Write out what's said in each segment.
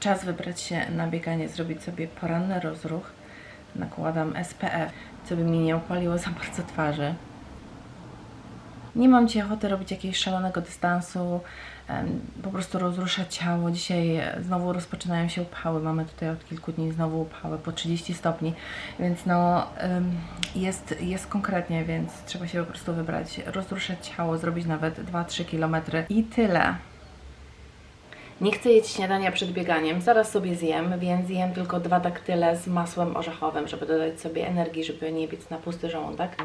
Czas wybrać się na bieganie, zrobić sobie poranny rozruch. Nakładam SPF, co by mi nie opaliło za bardzo twarzy. Nie mam Ci ochoty robić jakiegoś szalonego dystansu, po prostu rozruszać ciało. Dzisiaj znowu rozpoczynają się upały, mamy tutaj od kilku dni znowu upały po 30 stopni, więc no jest, jest konkretnie, więc trzeba się po prostu wybrać, rozruszać ciało, zrobić nawet 2-3 km i tyle. Nie chcę jeść śniadania przed bieganiem, zaraz sobie zjem, więc jem tylko dwa daktyle z masłem orzechowym, żeby dodać sobie energii, żeby nie biec na pusty żołądek.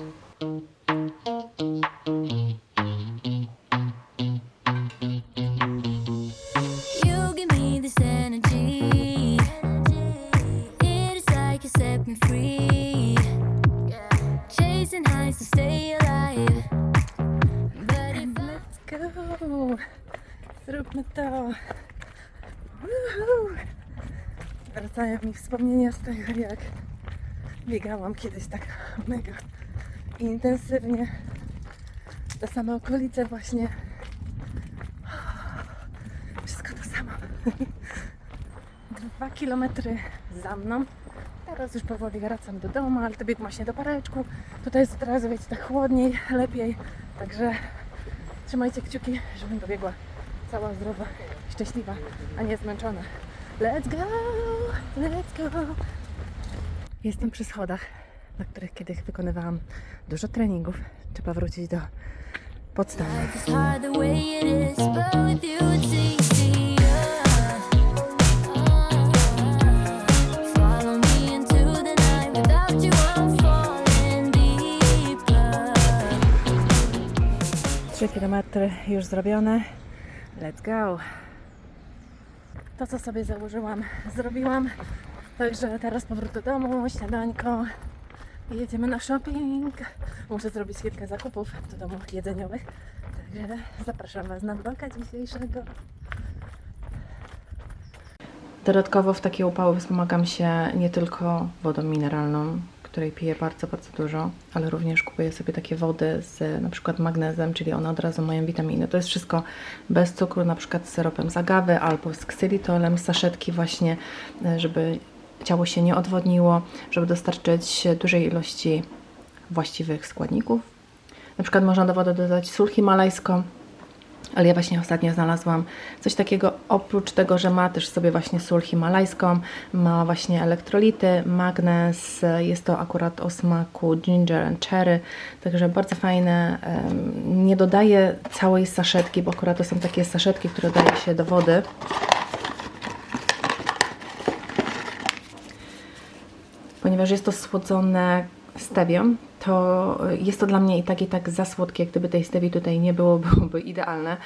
You give Wracają mi wspomnienia z tego, jak biegałam kiedyś tak mega intensywnie. Te same okolice właśnie. Wszystko to samo. Dwa kilometry za mną. Teraz już powoli wracam do domu, ale to bieg właśnie do pareczku. Tutaj jest teraz, wiecie, tak chłodniej, lepiej. Także Trzymajcie kciuki, żebym dobiegła cała zdrowa, szczęśliwa, a nie zmęczona. Let's go! Let's go! Jestem przy schodach, na których kiedyś wykonywałam dużo treningów. Trzeba wrócić do podstawy. 3 km już zrobione. Let's go! To, co sobie założyłam, zrobiłam. Także teraz powrót do domu, śniadańko i jedziemy na shopping. Muszę zrobić kilka zakupów do domów jedzeniowych. Także zapraszam Was na vloga dzisiejszego. Dodatkowo w takie upały wspomagam się nie tylko wodą mineralną, której piję bardzo, bardzo dużo, ale również kupuję sobie takie wody z na przykład magnezem, czyli one od razu mają witaminy. To jest wszystko bez cukru, na przykład z syropem z agawy albo z ksylitolem, saszetki właśnie, e, żeby ciało się nie odwodniło, żeby dostarczyć dużej ilości właściwych składników. Na przykład można do wody dodać sól himalajską, ale ja właśnie ostatnio znalazłam coś takiego, oprócz tego, że ma też sobie właśnie sól himalajską, ma właśnie elektrolity, magnez, jest to akurat o smaku ginger and cherry, także bardzo fajne. Nie dodaję całej saszetki, bo akurat to są takie saszetki, które daje się do wody. ponieważ jest to słodzone stewią, to jest to dla mnie i tak i tak za słodkie. Gdyby tej stevii tutaj nie było, byłoby idealne.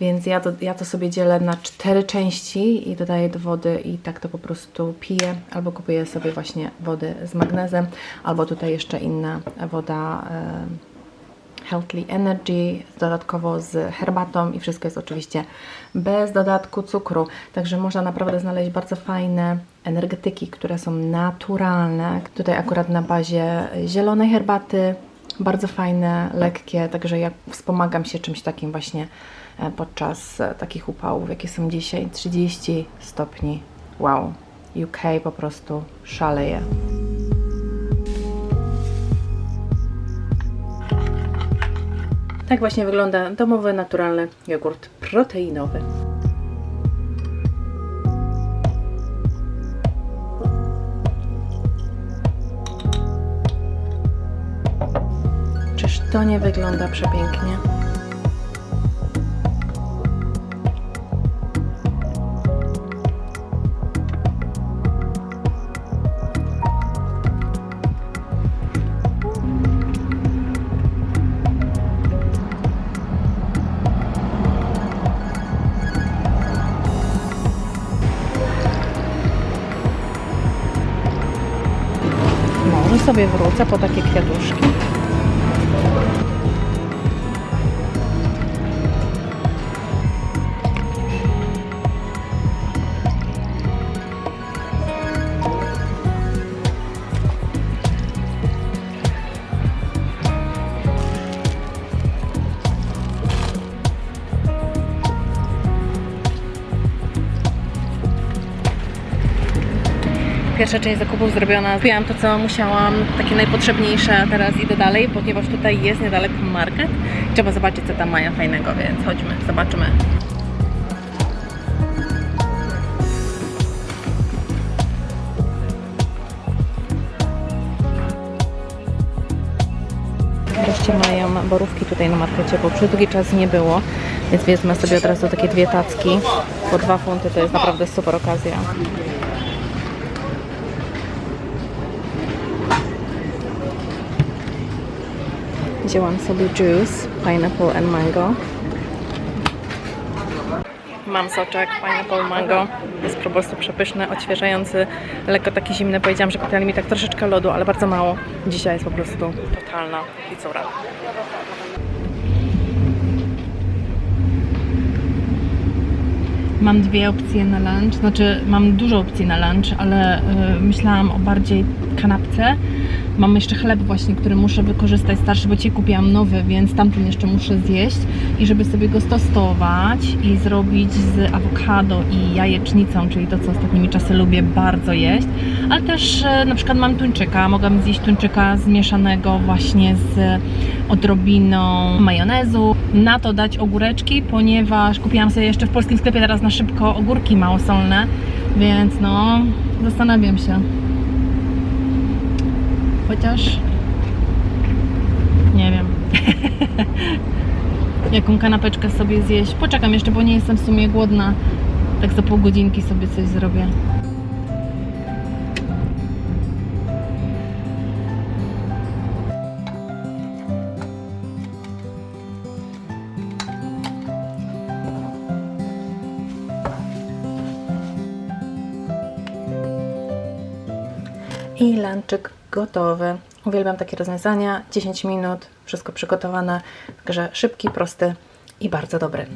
Więc ja to, ja to sobie dzielę na cztery części i dodaję do wody i tak to po prostu piję. Albo kupuję sobie właśnie wody z magnezem, albo tutaj jeszcze inna woda e, Healthy Energy, dodatkowo z herbatą i wszystko jest oczywiście bez dodatku cukru. Także można naprawdę znaleźć bardzo fajne energetyki, które są naturalne. Tutaj akurat na bazie zielonej herbaty, bardzo fajne, lekkie, także ja wspomagam się czymś takim właśnie e, podczas e, takich upałów, jakie są dzisiaj, 30 stopni. Wow, UK po prostu szaleje. Tak właśnie wygląda domowy, naturalny jogurt proteinowy. Czyż to nie wygląda przepięknie? Może sobie wrócę po takie Pierwsza część zakupów zrobiona. Kupiłam to, co musiałam, takie najpotrzebniejsze, a teraz idę dalej, ponieważ tutaj jest niedaleko market. Trzeba zobaczyć, co tam mają fajnego, więc chodźmy, zobaczymy. Wreszcie mają borówki tutaj na markecie, bo przez długi czas nie było, więc wezmę sobie od razu takie dwie tacki. Po dwa funty to jest naprawdę super okazja. Wzięłam sobie juice, pineapple and mango. Mam soczek, pineapple mango. Jest po prostu przepyszny, odświeżający, lekko taki zimny. Powiedziałam, że kupiali mi tak troszeczkę lodu, ale bardzo mało. Dzisiaj jest po prostu totalna pizura. Mam dwie opcje na lunch, znaczy mam dużo opcji na lunch, ale y, myślałam o bardziej kanapce. Mam jeszcze chleb właśnie, który muszę wykorzystać starszy, bo ci kupiłam nowy, więc tamten jeszcze muszę zjeść. I żeby sobie go stostować i zrobić z awokado i jajecznicą, czyli to, co ostatnimi czasy lubię bardzo jeść. Ale też e, na przykład mam tuńczyka, mogłam zjeść tuńczyka zmieszanego właśnie z odrobiną majonezu. Na to dać ogóreczki, ponieważ kupiłam sobie jeszcze w polskim sklepie teraz na szybko ogórki małosolne, więc no zastanawiam się. Chociaż nie wiem. Jaką kanapeczkę sobie zjeść. Poczekam jeszcze, bo nie jestem w sumie głodna. Tak za pół godzinki sobie coś zrobię. I lunchek gotowy. Uwielbiam takie rozwiązania. 10 minut, wszystko przygotowane. Także szybki, prosty i bardzo dobry.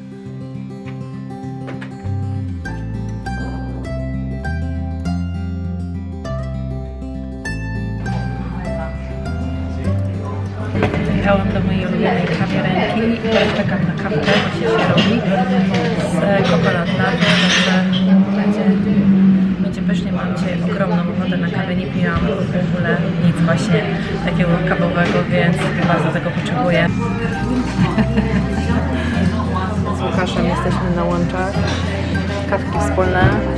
Dojechałam do mojej ulubionej kawiarenki i teraz czekam na kawkę, właśnie się robi z coconut latte, także będzie, będzie pysznie. Mam dzisiaj ogromną ochotę na kawę, nie piłam w ogóle nic właśnie takiego kawowego, więc bardzo tego potrzebuję. Z Łukaszem jesteśmy na łączach, kawki wspólne.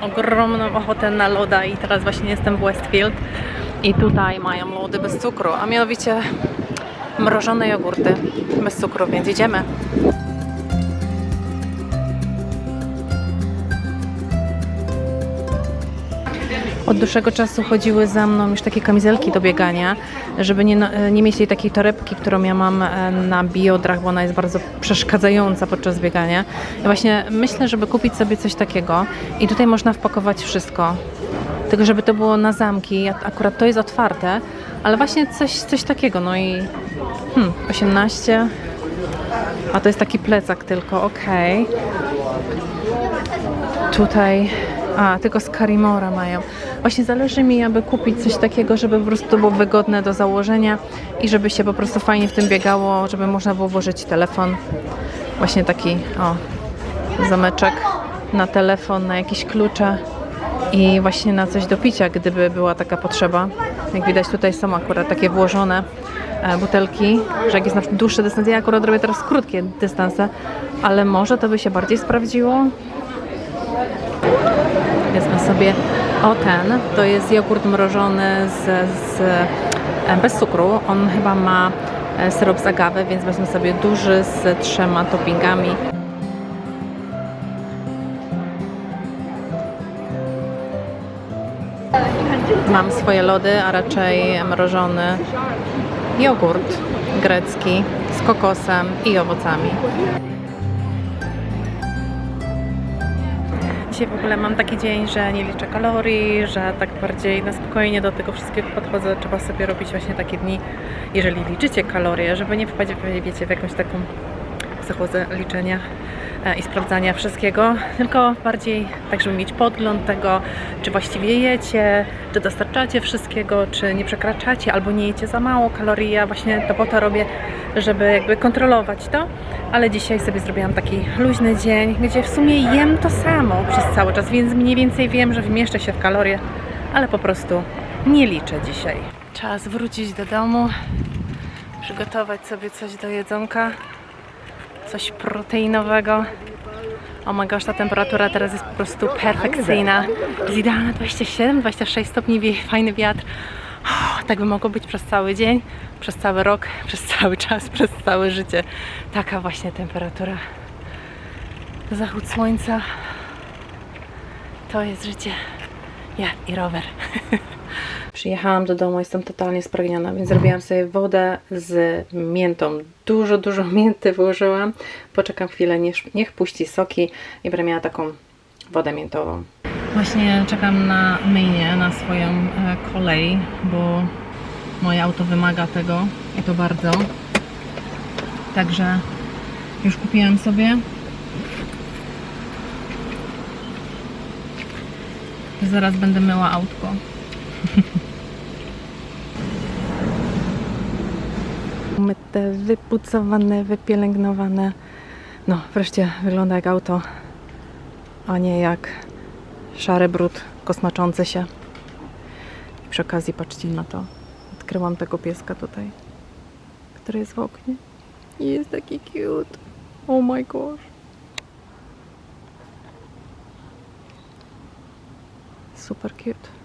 Ogromną ochotę na loda i teraz właśnie jestem w Westfield i tutaj mają lody bez cukru, a mianowicie mrożone jogurty bez cukru, więc idziemy. Od dłuższego czasu chodziły za mną już takie kamizelki do biegania, żeby nie, no- nie mieć tej takiej torebki, którą ja mam e, na biodrach, bo ona jest bardzo przeszkadzająca podczas biegania. I właśnie myślę, żeby kupić sobie coś takiego i tutaj można wpakować wszystko. Tylko żeby to było na zamki, akurat to jest otwarte, ale właśnie coś, coś takiego, no i hmm, 18, a to jest taki plecak tylko, okej. Tutaj, a tylko z Karimora mają. Właśnie zależy mi, aby kupić coś takiego, żeby po prostu było wygodne do założenia i żeby się po prostu fajnie w tym biegało, żeby można było włożyć telefon. Właśnie taki, o, zameczek na telefon, na jakieś klucze i właśnie na coś do picia, gdyby była taka potrzeba. Jak widać tutaj są akurat takie włożone e, butelki, że jak jest na dłuższy dystans, ja akurat robię teraz krótkie dystanse, ale może to by się bardziej sprawdziło. Wezmę sobie o ten, to jest jogurt mrożony z, z, e, bez cukru. On chyba ma e, syrop z agawy, więc wezmę sobie duży z trzema toppingami. Mam swoje lody, a raczej mrożony jogurt grecki z kokosem i owocami. Dzisiaj w ogóle mam taki dzień, że nie liczę kalorii, że tak bardziej na spokojnie do tego wszystkiego podchodzę. Trzeba sobie robić właśnie takie dni, jeżeli liczycie kalorie, żeby nie wpaść, wiecie, w jakąś taką psychozy liczenia e, i sprawdzania wszystkiego, tylko bardziej tak, żeby mieć podgląd tego, czy właściwie jecie, czy dostarczacie wszystkiego, czy nie przekraczacie, albo nie jecie za mało kalorii. Ja właśnie to po to robię, żeby jakby kontrolować to, ale dzisiaj sobie zrobiłam taki luźny dzień, gdzie w sumie jem to samo przez cały czas, więc mniej więcej wiem, że wmieszczę się w kalorie, ale po prostu nie liczę dzisiaj. Czas wrócić do domu, przygotować sobie coś do jedzonka, coś proteinowego. O my gosh, ta temperatura teraz jest po prostu perfekcyjna. Jest idealna 27-26 stopni, fajny wiatr. Oh, tak by mogło być przez cały dzień, przez cały rok, przez cały czas, przez całe życie. Taka właśnie temperatura. Zachód słońca to jest życie. Ja i rower. Przyjechałam do domu, jestem totalnie spragniona, więc zrobiłam sobie wodę z miętą. Dużo, dużo mięty włożyłam. Poczekam chwilę, niech, niech puści soki i będę miała taką wodę miętową. Właśnie czekam na myjnie, na swoją e, kolej, bo moje auto wymaga tego i to bardzo. Także już kupiłam sobie. Zaraz będę myła autko. Umyte, wypucowane, wypielęgnowane. No, wreszcie wygląda jak auto, a nie jak szary brud kosmaczący się. I przy okazji patrzcie na to. Odkryłam tego pieska tutaj, który jest w oknie. I jest taki cute. Oh my gosh. Super cute.